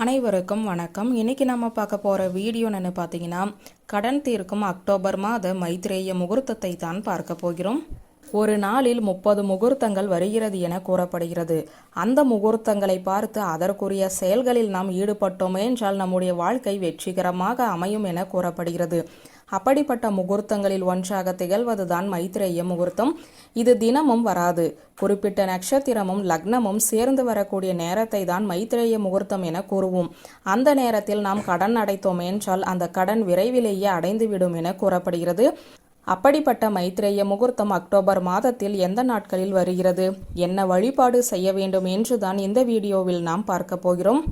அனைவருக்கும் வணக்கம். இன்னைக்கு நம்ம பார்க்க போகிற வீடியோ என்னன்னு பார்த்தீங்கன்னா கடன் தீர்க்கும் அக்டோபர் மாத மைத்ரேய முகூர்த்தத்தை தான் பார்க்க போகிறோம். ஒரு நாளில் முப்பது முகூர்த்தங்கள் வருகிறது என கூறப்படுகிறது. அந்த முகூர்த்தங்களை பார்த்து அதற்குரிய செயல்களில் நாம் ஈடுபட்டோமே என்றால் நம்முடைய வாழ்க்கை வெற்றிகரமாக அமையும் என கூறப்படுகிறது. அப்படிப்பட்ட முகூர்த்தங்களில் ஒன்றாக திகழ்வதுதான் மைத்ரேய முகூர்த்தம். இது தினமும் வராது. குறிப்பிட்ட நட்சத்திரமும் லக்னமும் சேர்ந்து வரக்கூடிய நேரத்தை தான் மைத்ரேய முகூர்த்தம் என கூறுவோம். அந்த நேரத்தில் நாம் கடன் அடைத்தோம் என்றால் அந்த கடன் விரைவிலேயே அடைந்துவிடும் என கூறப்படுகிறது. அப்படிப்பட்ட மைத்ரேய முகூர்த்தம் அக்டோபர் மாதத்தில் எந்த நாட்களில் வருகிறது? என்ன வழிபாடு செய்ய வேண்டும் என்றுதான் இந்த வீடியோவில் நாம் பார்க்க போகிறோம்.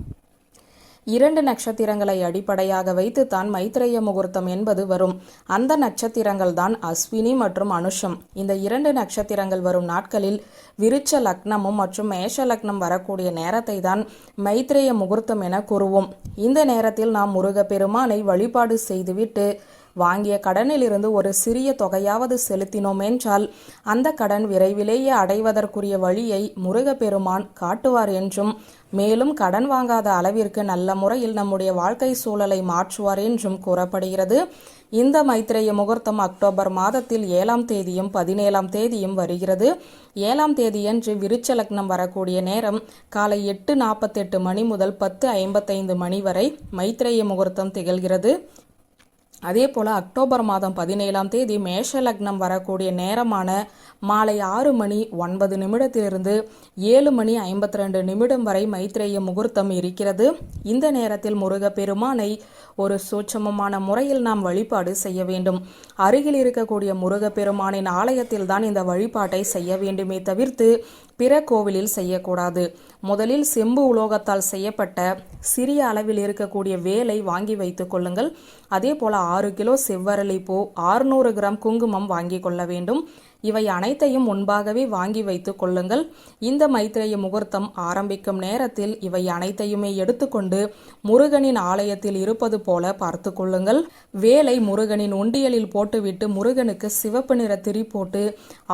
இரண்டு நட்சத்திரங்களை அடிப்படையாக வைத்து தான் மைத்ரேய முகூர்த்தம் என்பது வரும். அந்த நட்சத்திரங்கள் தான் அஸ்வினி மற்றும் அனுஷம். இந்த இரண்டு நட்சத்திரங்கள் வரும் நாட்களில் விருச்ச லக்னமும் மற்றும் மேஷ லக்னம் வரக்கூடிய நேரத்தை தான் மைத்ரேய முகூர்த்தம் என கூறுவோம். இந்த நேரத்தில் நாம் முருகப்பெருமானை வழிபாடு செய்துவிட்டு வாங்கிய கடனிலிருந்து ஒரு சிறிய தொகையாவது செலுத்தினோம் என்றால் அந்த கடன் விரைவிலேயே அடைவதற்குரிய வழியை முருகப்பெருமான் காட்டுவார் என்றும் மேலும் கடன் வாங்காத அளவிற்கு நல்ல முறையில் நம்முடைய வாழ்க்கை சூழலை மாற்றுவார் என்றும் கூறப்படுகிறது. இந்த மைத்திரைய முகூர்த்தம் அக்டோபர் மாதத்தில் ஏழாம் தேதியும் பதினேழாம் தேதியும் வருகிறது. ஏழாம் தேதியன்று விருச்ச லக்னம் வரக்கூடிய நேரம் காலை எட்டு நாற்பத்தெட்டு மணி முதல் பத்து ஐம்பத்தைந்து மணி வரை மைத்திரைய முகூர்த்தம் திகழ்கிறது. அதே போல் அக்டோபர் மாதம் பதினேழாம் தேதி மேஷ லக்னம் வரக்கூடிய நேரமான மாலை ஆறு மணி ஒன்பது நிமிடத்திலிருந்து ஏழு மணி ஐம்பத்தி ரெண்டு நிமிடம் வரை மைத்ரேய முகூர்த்தம் இருக்கிறது. இந்த நேரத்தில் முருகப்பெருமானை ஒரு சூட்சமமான முறையில் நாம் வழிபாடு செய்ய வேண்டும். அருகில் இருக்கக்கூடிய முருகப்பெருமானின் ஆலயத்தில் தான் இந்த வழிபாட்டை செய்ய வேண்டுமே தவிர்த்து பிற கோவிலில் செய்யக்கூடாது. முதலில் செம்பு உலோகத்தால் செய்யப்பட்ட சிறிய அளவில் இருக்கக்கூடிய வேலை வாங்கி வைத்துக் கொள்ளுங்கள். அதே போல ஆறு கிலோ செவ்வரளி பூ ஆறுநூறு கிராம் குங்குமம் வாங்கி கொள்ள வேண்டும். இவை அனைத்தையும் முன்பாகவே வாங்கி வைத்துக் கொள்ளுங்கள். இந்த மைத்திரைய முகூர்த்தம் ஆரம்பிக்கும் நேரத்தில் இவை அனைத்தையுமே எடுத்துக்கொண்டு முருகனின் ஆலயத்தில் இருப்பது போல பார்த்து கொள்ளுங்கள். வேலை முருகனின் உண்டியலில் போட்டுவிட்டு முருகனுக்கு சிவப்பு நிற திரி போட்டு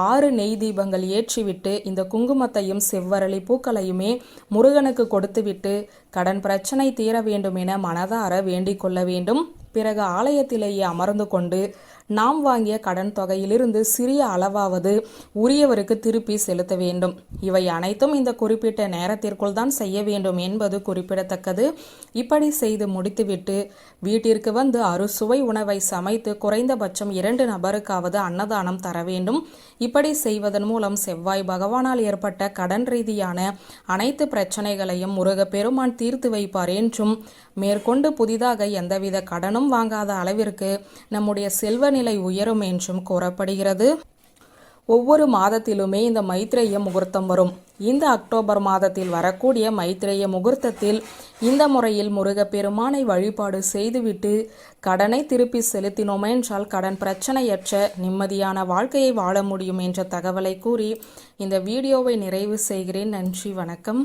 ஆறு நெய் தீபங்கள் ஏற்றிவிட்டு இந்த குங்குமத்தையும் செவ்வரளி பூக்களையுமே முருகனுக்கு கொடுத்துவிட்டு கடன் பிரச்சனை தீர வேண்டும் என மனதார வேண்டிக் கொள்ள வேண்டும். பிறகு ஆலயத்திலேயே அமர்ந்து கொண்டு நாம் வாங்கிய கடன் தொகையிலிருந்து சிறிய அளவாவது உரியவருக்கு திருப்பி செலுத்த வேண்டும். இவை அனைத்தும் இந்த குறிப்பிட்ட நேரத்திற்குள் தான் செய்ய வேண்டும் என்பது குறிப்பிடத்தக்கது. இப்படி செய்து முடித்துவிட்டு வீட்டிற்கு வந்து அறுசுவை உணவை சமைத்து குறைந்தபட்சம் இரண்டு நபருக்காவது அன்னதானம் தர வேண்டும். இப்படி செய்வதன் மூலம் செவ்வாய் பகவானால் ஏற்பட்ட கடன் ரீதியான அனைத்து பிரச்சனைகளையும் முருக பெருமான் தீர்த்து வைப்பார் என்றும் மேற்கொண்டு புதிதாக எந்தவித கடனும் வாங்காத அளவிற்கு நம்முடைய செல்வ நிலை உயரும் என்றும் கூறப்படுகிறது. ஒவ்வொரு மாதத்திலுமே இந்த மைத்ரேய முகூர்த்தம் வரும். இந்த அக்டோபர் மாதத்தில் வரக்கூடிய மைத்ரேய முகூர்த்தத்தில் இந்த முறையில் முருகப்பெருமானை வழிபாடு செய்துவிட்டு கடனை திருப்பி செலுத்தினோம் என்றால் கடன் பிரச்சனையற்ற நிம்மதியான வாழ்க்கையை வாழ முடியும் என்ற தகவலை கூறி இந்த வீடியோவை நிறைவு செய்கிறேன். நன்றி வணக்கம்.